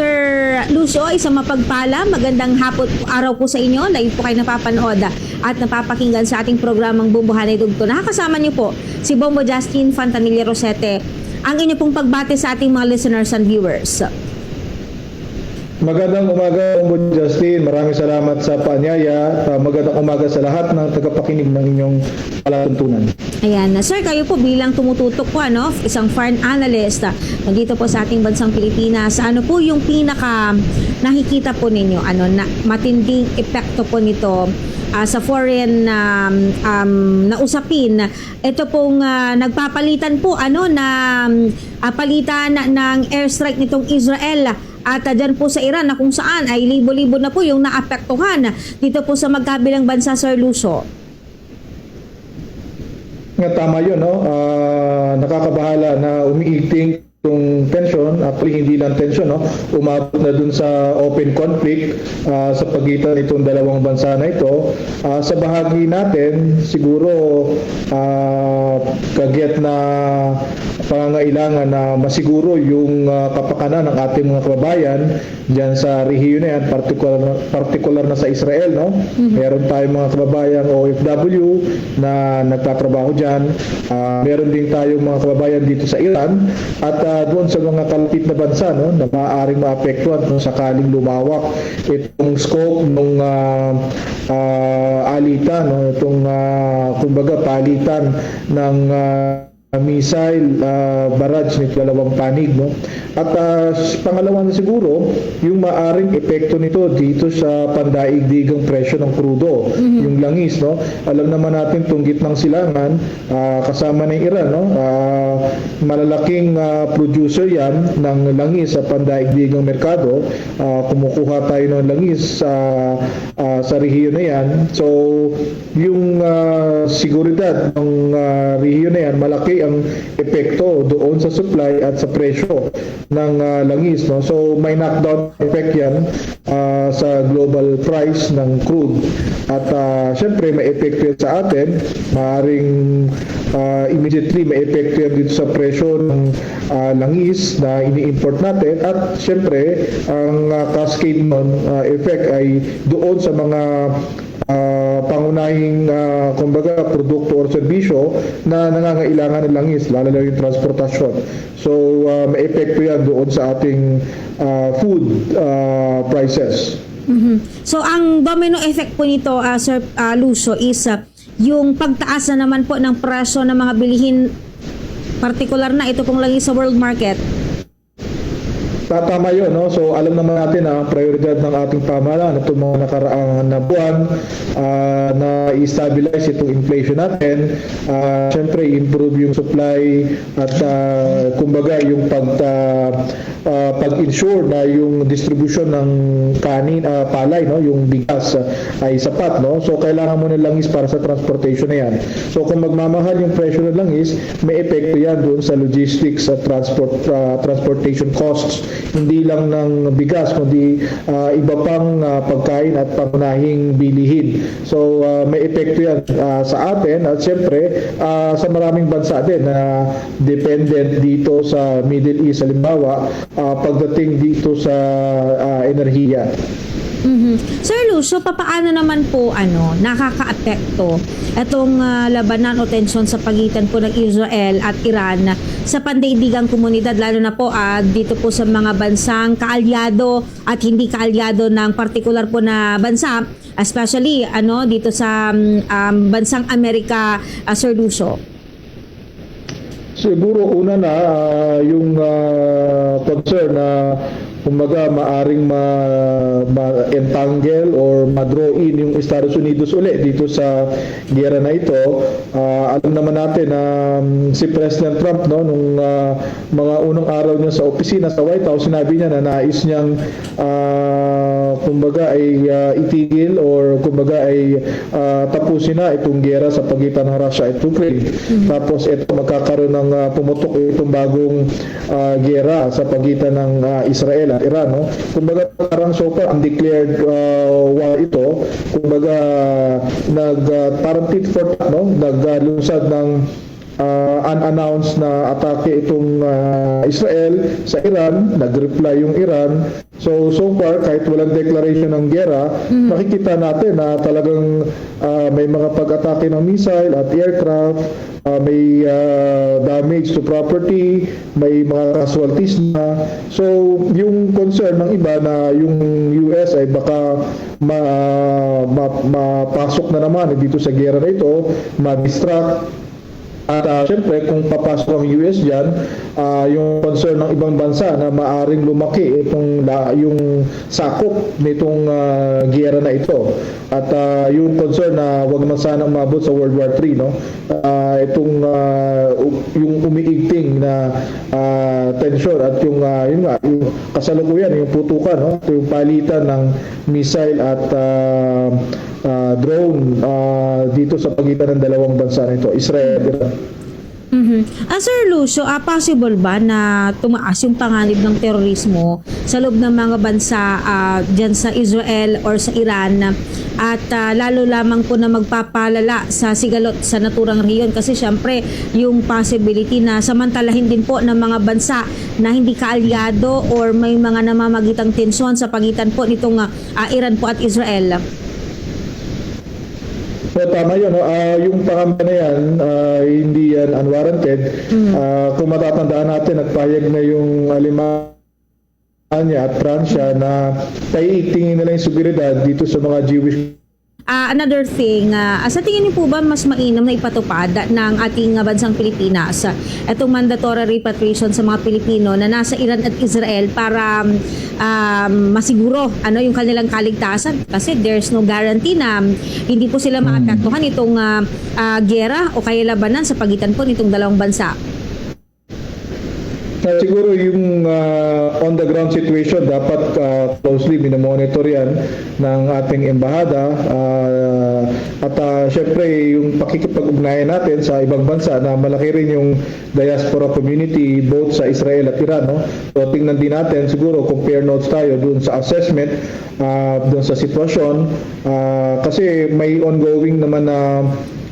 Sir Lucio, isang mapagpala, magandang hapon araw po sa inyo. Live po kayo napapanood at napapakinggan sa ating programang Bumbuhanay Dugto. Nakakasama niyo po si Bombo Justin Fantanilla Rosete. Ang inyo pong pagbate sa ating mga listeners and viewers. Magandang umaga, Ombudsman Justin. Maraming salamat sa paanyaya. Uh, magandang umaga sa lahat ng tagapakinig ng inyong palatuntunan. Ayan, sir, kayo po bilang tumututok po, ano, isang foreign analyst, ah, nandito po sa ating bansang Pilipinas, ano po yung pinaka nakikita po ninyo, ano, na matinding epekto po nito ah, sa foreign um, um, na usapin. Ito pong ah, nagpapalitan po, ano, na ah, palitan ng airstrike nitong Israel at uh, dyan po sa Iran na kung saan ay libo-libo na po yung naapektuhan dito po sa magkabilang bansa, Sir Lucio. Nga tama yun, no? Ah, nakakabahala na umiigting itong tension, actually hindi lang tension, no? umabot na dun sa open conflict ah, sa pagitan nitong dalawang bansa na ito. Ah, sa bahagi natin, siguro ah, kagyat na pangangailangan na masiguro yung ah, kapakanan ng ating mga kababayan dyan sa rehiyon na yan, particular, particular na sa Israel. No? Meron tayong mga kababayan OFW na nagtatrabaho dyan. Ah, meron din tayong mga kababayan dito sa Iran at ah, doon sa mga kalapit na bansa no, na maaaring maapektuhan kung sakaling lumawak itong scope ng ah, ah, alitan, no, itong ah, kumbaga palitan ng ah, missile ah, barrage nito dalawang panig no? At ah, pangalawa na siguro yung maaring epekto nito dito sa pandaigdigang presyo ng krudo yung langis no? Alam naman natin tong gitnang silangan ah, kasama ng Iran no? Ah, malalaking ah, producer yan ng langis sa pandaigdigang merkado. Ah, kumukuha tayo ng langis sa ah, sa rehiyon na yan. So yung ah, seguridad ng ah, rehiyon na yan malaki ang epekto doon sa supply at sa presyo ng ah, langis no? So may knockdown effect yan ah, sa global price ng crude. At ah, syempre may epekto sa atin. Maaring ah, immediately may epekto dito sa presyo ng ah, langis na ini-import natin. At syempre ang ah, cascade nun ah, effect ay doon sa mga ah, pangunahing ah, kumbaga produkto or serbisyo na nangangailangan ng langis lalo na yung transportasyon. So ah, may epekto yan doon sa ating ah, food ah, prices. Mhm. So ang domino effect po nito, ah, Sir ah, Lucio, is ah, yung pagtaas na naman po ng presyo ng mga bilihin partikular na ito pong lagi sa world market. Tama yun, no? So alam naman natin na ang prioridad ng ating pamahalaan itong mga nakaraang na buwan ah, na i-stabilize itong inflation natin. Ah, Siyempre, improve yung supply at ah, kumbaga yung pag, ah, ah, pag-ensure na yung distribution ng kanin, ah, palay, no? yung bigas ah, ay sapat. No? So kailangan mo ng langis para sa transportation na yan. So kung magmamahal yung presyo ng langis, may epekto yan doon sa logistics at transport ah, transportation costs hindi lang ng bigas kundi ah, iba pang ah, pagkain at pangunahing bilihin. So ah, may epekto yan ah, sa atin at siyempre ah, sa maraming bansa din na dependent dito sa Middle East halimbawa ah, pagdating dito sa ah, enerhiya. Mhm. Sir Lucio, papaano naman po ano, nakakaapekto itong ah, labanan o tensyon sa pagitan po ng Israel at Iran sa pandaigdigang komunidad lalo na po ah, dito po sa mga bansang kaalyado at hindi kaalyado ng partikular po na bansa especially ano dito sa mm, um, bansang Amerika ah, Sir Lucio. Siguro una na ah, yung ah, concern na kumbaga maaring ma, ma-entangle or ma-draw in yung Estados Unidos uli dito sa giyera na ito. Ah, alam naman natin na um, si President Trump no nung ah, mga unang araw niya sa opisina sa White House sinabi niya na nais niyang ah, kumbaga ay ah, itigil or kumbaga ay ah, tapusin na itong giyera sa pagitan ng Russia at Ukraine. Tapos ito magkakaroon ng ah, pumutok itong bagong ah, giyera sa pagitan ng ah, Israel at Iran. No? Kumbaga parang so far undeclared ah, war ito. Kumbaga nag ah, parang tit for tat, no? naglunsad ng ah, unannounced na atake itong ah, Israel sa Iran, nag-reply yung Iran. So so far kahit walang declaration ng gera, makikita natin na talagang ah, may mga pag-atake ng missile at aircraft, ah, may ah, damage to property, may mga casualties na. So yung concern ng iba na yung US ay baka ma, ma, mapasok na naman dito sa gera na ito, ma-distract at uh, syempre, kung papasok ang US dyan, ah, yung concern ng ibang bansa na maaring lumaki itong la, yung sakop nitong uh, giyera na ito. At ah, yung concern na wag man sana umabot sa World War III, no? Ah, itong ah, u- yung umiigting na ah, tension at yung, ah, yun nga, yung kasalukuyan, yung putukan, no? Ito yung palitan ng missile at ah, ah, drone ah, dito sa pagitan ng dalawang bansa na ito, Israel at Iran. Mhm. Ah, Sir Lucio, ah, possible ba na tumaas yung panganib ng terorismo sa loob ng mga bansa ah, dyan sa Israel or sa Iran at ah, lalo lamang po na magpapalala sa sigalot sa naturang rehiyon kasi syempre yung possibility na samantalahin din po ng mga bansa na hindi kaalyado or may mga namamagitang tensyon sa pagitan po nitong ah, ah, Iran po at Israel. So tama yun, no? Ah, yung pangamba na yan, ah, hindi yan unwarranted. Ah, kung matatandaan natin, nagpayag na yung Alemanya at Pransya na paiitingin nila yung seguridad dito sa mga Jewish Ah, another thing, ah, sa tingin niyo po ba mas mainam na ipatupad ng ating ah, bansang Pilipinas? Itong mandatory repatriation sa mga Pilipino na nasa Iran at Israel para um, masiguro ano yung kanilang kaligtasan? Kasi there's no guarantee na hindi po sila maapektuhan itong ah, ah, gera o kaya labanan sa pagitan po nitong dalawang bansa. Uh, siguro yung uh, on the ground situation dapat uh, closely minomonitor yan ng ating embahada uh, at uh, syempre yung pakikipag-ugnayan natin sa ibang bansa na malaki rin yung diaspora community both sa Israel at Iran no? so tingnan din natin siguro compare notes tayo dun sa assessment uh, dun sa sitwasyon uh, kasi may ongoing naman na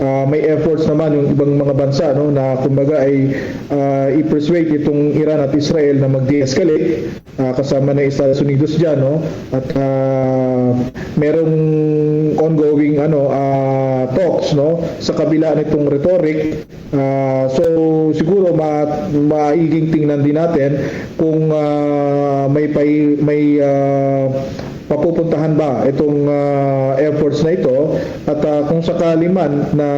Ah, may efforts naman yung ibang mga bansa no na kumbaga ay ah, i-persuade itong Iran at Israel na mag-de-escalate ah, kasama na Estados Unidos diyan no. At ah, merong ongoing ano ah, talks no sa kabila nitong rhetoric. Ah, so siguro ma maiging tingnan din natin kung ah, may may ah, papupuntahan ba itong ah, efforts na ito? At ah, kung sakali man na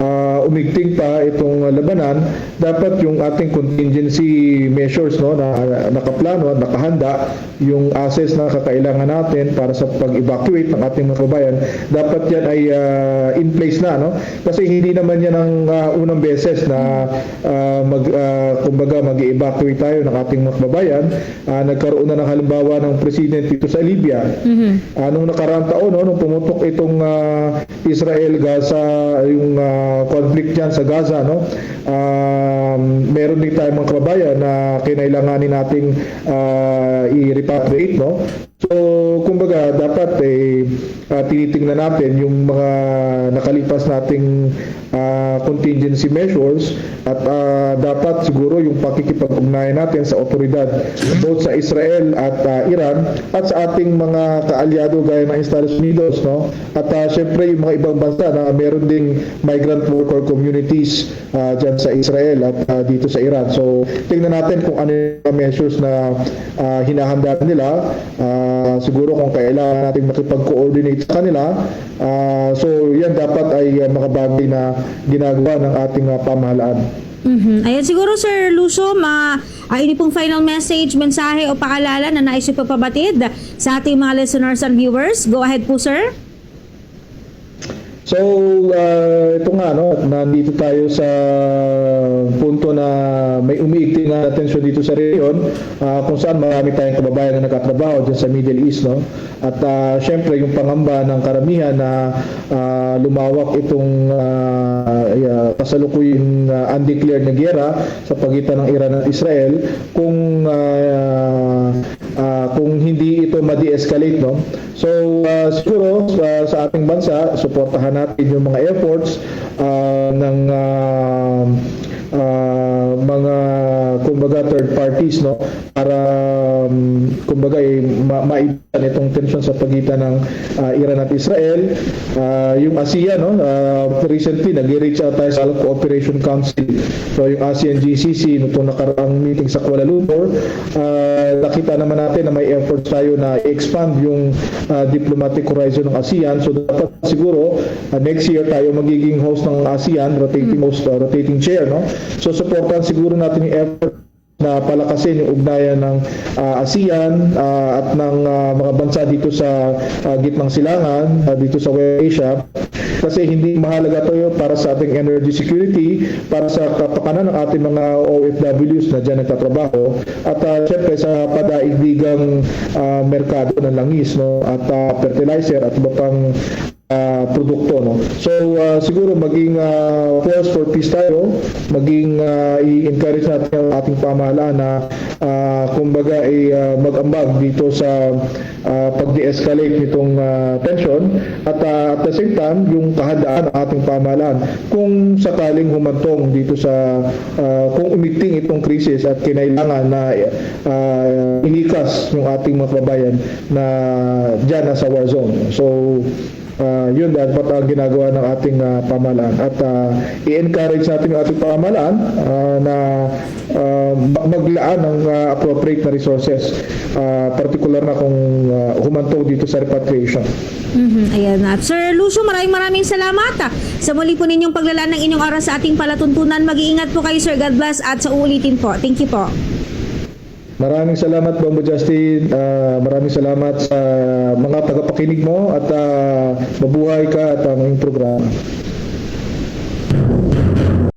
ah, umigting pa itong labanan. Dapat yung ating contingency measures no na nakaplano at nakahanda yung assets na kakailangan natin para sa pag-evacuate ng ating mga kabayan dapat yan ay ah, in place na no? Kasi hindi naman yan ang ah, unang beses na ah, mag ah, kumbaga mag-evacuate tayo ng ating mga kababayan. Ah, nagkaroon na ng halimbawa ng president dito sa Libya. Ah, nung nakaraang taon no nung pumutok itong ah, Israel Gaza yung ah, conflict diyan sa Gaza no? Um, meron din tayong mga kababayan na kinailanganin nating ah, i-repatriate no so kumbaga dapat eh ah, tinitingnan natin yung mga nakalipas nating ah, contingency measures at ah, dapat siguro yung pakikipag-ugnayan natin sa otoridad both sa Israel at ah, Iran at sa ating mga kaalyado gaya ng Estados Unidos no? At uh, syempre yung mga ibang bansa na meron ding migrant worker communities ah, dyan sa Israel at ah, dito sa Iran. So tingnan natin kung ano yung measures na ah, hinahanda nila Siguro kung kailangan natin makipag-coordinate sa kanila ah, so yan dapat ay ah, mga bagay na ginagawa ng ating ah, pamahalaan Mhm. Ayan, siguro Sir Lucio, ma, ah, ini pong final message, mensahe o paalala na nais pa pabatid sa ating mga listeners and viewers. Go ahead po, sir. So, uh, ito nga, no, nandito tayo sa punto na may umiigting na atensyon dito sa rehiyon uh, kung saan marami tayong kababayan na nagkatrabaho dyan sa Middle East. No? At uh, syempre, yung pangamba ng karamihan na uh, lumawak itong uh, uh, kasalukuyang uh, undeclared na gera sa pagitan ng Iran at Israel kung uh, uh, kung hindi ito ma-de-escalate. No? So, uh, siguro uh, sa ating bansa, suportahan natin yung mga efforts uh, ng ah, ah, mga kumbaga third parties no? Para um, kumbaga eh, ma- maiban itong tension sa pagitan ng ah, Iran at Israel. Ah, yung ASEAN no? Ah, recently nag-reach out tayo sa Cooperation Council. So yung ASEAN GCC nitong nakaraang meeting sa Kuala Lumpur. Ah, nakita naman natin na may efforts tayo na i-expand yung ah, diplomatic horizon ng ASEAN. So dapat siguro ah, next year tayo magiging host ng ASEAN rotating host ah, rotating chair no so supportan siguro natin yung effort na palakasin yung ugnayan ng ah, ASEAN ah, at ng ah, mga bansa dito sa ah, gitnang silangan ah, dito sa West Asia. Kasi hindi mahalaga to para sa ating energy security para sa kapakanan ng ating mga OFWs na dyan nagtatrabaho. At uh, syempre sa padaigdigang ah, merkado ng langis no? At ah, fertilizer at iba pang ah, produkto no. So ah, siguro maging ah, force for peace tayo, maging ah, i-encourage natin ang ating pamahalaan na ah, kumbaga ay ah, mag-ambag dito sa ah, pag-de-escalate nitong ah, tension at ah, at the same time yung kahandaan ng ating pamahalaan kung sakaling humantong dito sa ah, kung umiting itong krisis at kinailangan na ah, ilikas yung ating mga kababayan na dyan nasa war zone. So Ah, yun dapat ang ginagawa ng ating ah, pamahalaan at ah, i-encourage natin yung ating pamahalaan ah, na ma- maglaan ng ah, appropriate na resources ah, particular na kung ah, humantong dito sa repatriation. Mhm, ayan na. Sir Lucio, maraming maraming salamat ah, sa muli po ninyong paglalaan ng inyong oras sa ating palatuntunan. Mag-iingat po kayo, Sir. God bless. At sa uulitin po. Thank you po. Maraming salamat Bombo Justin. Ah, maraming salamat sa mga tagapakinig mo at ah, mabuhay ka at ang iyong programa.